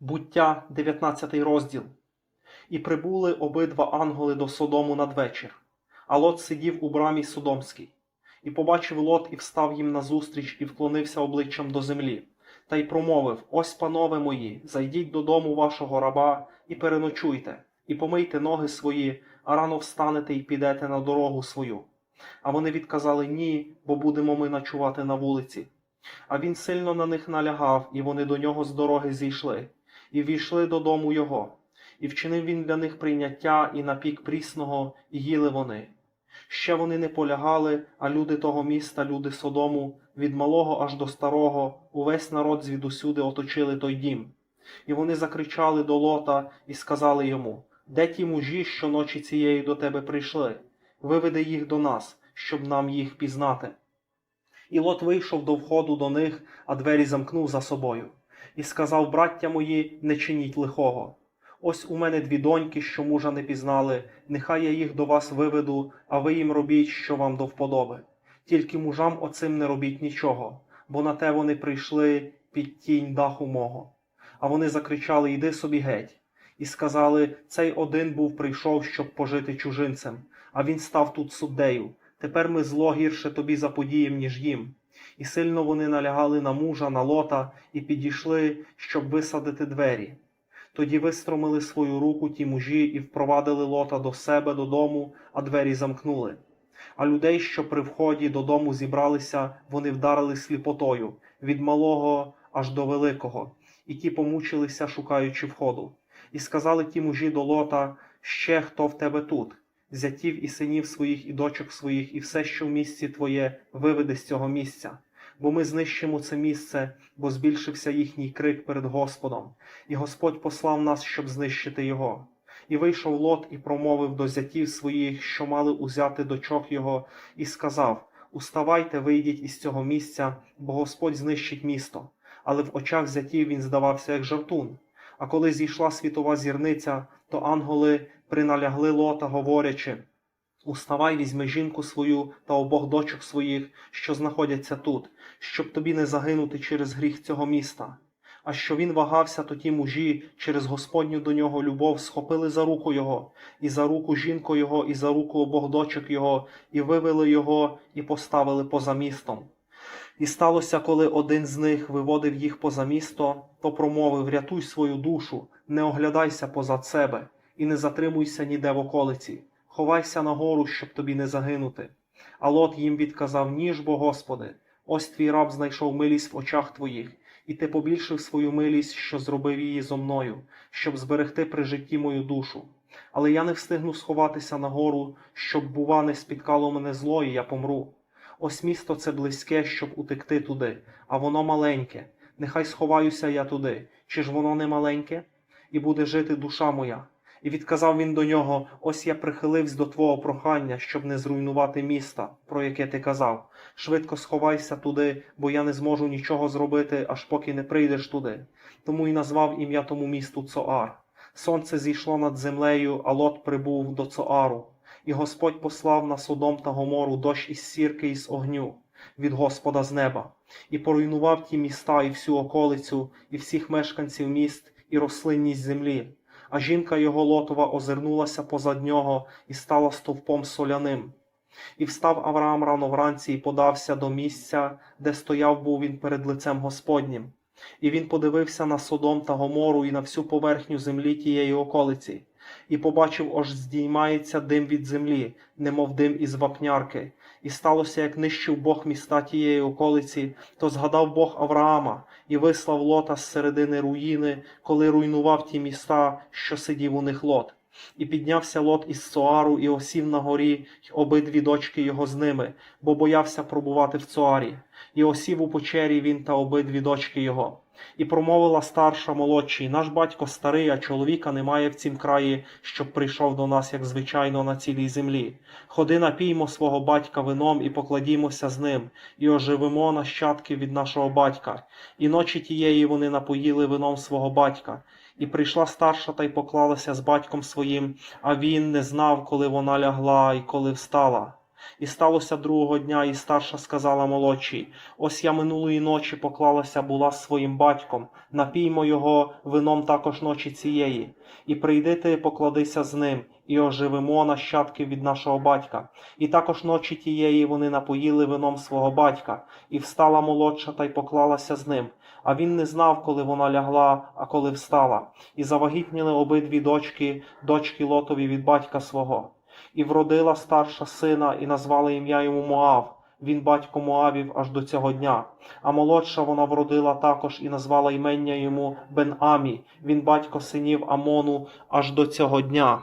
Буття, 19 розділ. І прибули обидва ангели до Содому надвечір. А Лот сидів у брамі Содомській. І побачив Лот і встав їм назустріч і вклонився обличчям до землі. Та й промовив: Ось, панове мої, зайдіть додому вашого раба і переночуйте, і помийте ноги свої, а рано встанете і підете на дорогу свою. А вони відказали ні, бо будемо ми ночувати на вулиці. А він сильно на них налягав, і вони до нього з дороги зійшли, і війшли додому його. І вчинив він для них прийняття і напік прісного, і їли вони. Ще вони не полягали, а люди того міста, люди Содому, від малого аж до старого, увесь народ звідусюди оточили той дім. І вони закричали до Лота і сказали йому: Де ті мужі, що ночі цієї до тебе прийшли? Виведи їх до нас, щоб нам їх пізнати. І Лот вийшов до входу до них, а двері замкнув за собою, і сказав: Браття мої, не чиніть лихого. Ось у мене дві доньки, що мужа не пізнали, нехай я їх до вас виведу, а ви їм робіть, що вам до вподоби. Тільки мужам оцим не робіть нічого, бо на те вони прийшли під тінь даху мого. А вони закричали: Іди собі геть. І сказали: Цей один був прийшов, щоб пожити чужинцем, а він став тут суддею. Тепер ми зло гірше тобі заподієм, ніж їм. І сильно вони налягали на мужа, на лота, і підійшли, щоб висадити двері. Тоді вистромили свою руку ті мужі і впровадили лота до себе додому, а двері замкнули. А людей, що при вході додому зібралися, вони вдарили сліпотою від малого аж до великого, і ті помучилися, шукаючи входу. І сказали ті мужі до лота: ще хто в тебе тут? Зятів і синів своїх, і дочок своїх, і все, що в місці твоє, виведи з цього місця. Бо ми знищимо це місце, бо збільшився їхній крик перед Господом, і Господь послав нас, щоб знищити його. І вийшов Лот і промовив до зятів своїх, що мали узяти дочок його, і сказав: Уставайте, вийдіть із цього місця, бо Господь знищить місто. Але в очах зятів він здавався як жартун. А коли зійшла світова зірниця, то ангели приналягли лота, говорячи: Уставай, візьми жінку свою та обох дочок своїх, що знаходяться тут, щоб тобі не загинути через гріх цього міста. А що він вагався, то ті мужі через Господню до нього любов схопили за руку його, і за руку жінку його, і за руку обох дочок його, і вивели його, і поставили поза містом. І сталося, коли один з них виводив їх поза місто, то промовив: Рятуй свою душу, не оглядайся позад себе, і не затримуйся ніде в околиці, ховайся на гору, щоб тобі не загинути. А Лот їм відказав: Ніж бо, Господи, ось твій раб знайшов милість в очах твоїх, і ти побільшив свою милість, що зробив її зо мною, щоб зберегти при житті мою душу. Але я не встигну сховатися на гору, щоб, бува, не спіткало мене зло, і я помру. Ось місто це близьке, щоб утекти туди, а воно маленьке. Нехай сховаюся я туди. Чи ж воно не маленьке? І буде жити душа моя. І відказав він до нього: Ось я прихилився до твого прохання, щоб не зруйнувати міста, про яке ти казав. Швидко сховайся туди, бо я не зможу нічого зробити, аж поки не прийдеш туди. Тому й назвав ім'я тому місту Цоар. Сонце зійшло над землею, а лот прибув до Цоару. І Господь послав на Содом та Гомору дощ із сірки і з огню від Господа з неба, і поруйнував ті міста і всю околицю, і всіх мешканців міст, і рослинність землі. А жінка його лотова озирнулася позад нього і стала стовпом соляним. І встав Авраам рано вранці і подався до місця, де стояв був він перед лицем Господнім. І він подивився на Содом та Гомору і на всю поверхню землі тієї околиці, і побачив, аж здіймається дим від землі, немов дим із вапнярки. І сталося, як нищив Бог міста тієї околиці, то згадав Бог Авраама і вислав лота з середини руїни, коли руйнував ті міста, що сидів у них лот. І піднявся лот із Цоару і осів на горі, й обидві дочки його з ними, бо боявся пробувати в Цоарі. І осів у печері він та обидві дочки його. І промовила старша молодший, наш батько старий, а чоловіка немає в цім краї, щоб прийшов до нас, як звичайно, на цілій землі. Ходи напіймо свого батька вином і покладімося з ним, і оживимо нащадки від нашого батька. І ночі тієї вони напоїли вином свого батька. І прийшла старша та й поклалася з батьком своїм, а він не знав, коли вона лягла і коли встала. І сталося другого дня, і старша сказала молодшій: Ось я минулої ночі поклалася була з своїм батьком, напіймо його вином також ночі цієї, і прийди ти, покладися з ним, і оживимо нащадків від нашого батька. І також ночі тієї вони напоїли вином свого батька, і встала молодша та й поклалася з ним. А він не знав, коли вона лягла, а коли встала. І завагітніли обидві дочки, дочки Лотові від батька свого. І вродила старша сина, і назвала ім'я йому Моав. Він батько Моавів аж до цього дня. А молодша вона вродила також і назвала імення йому Бен-Амі. Він батько синів Амону аж до цього дня.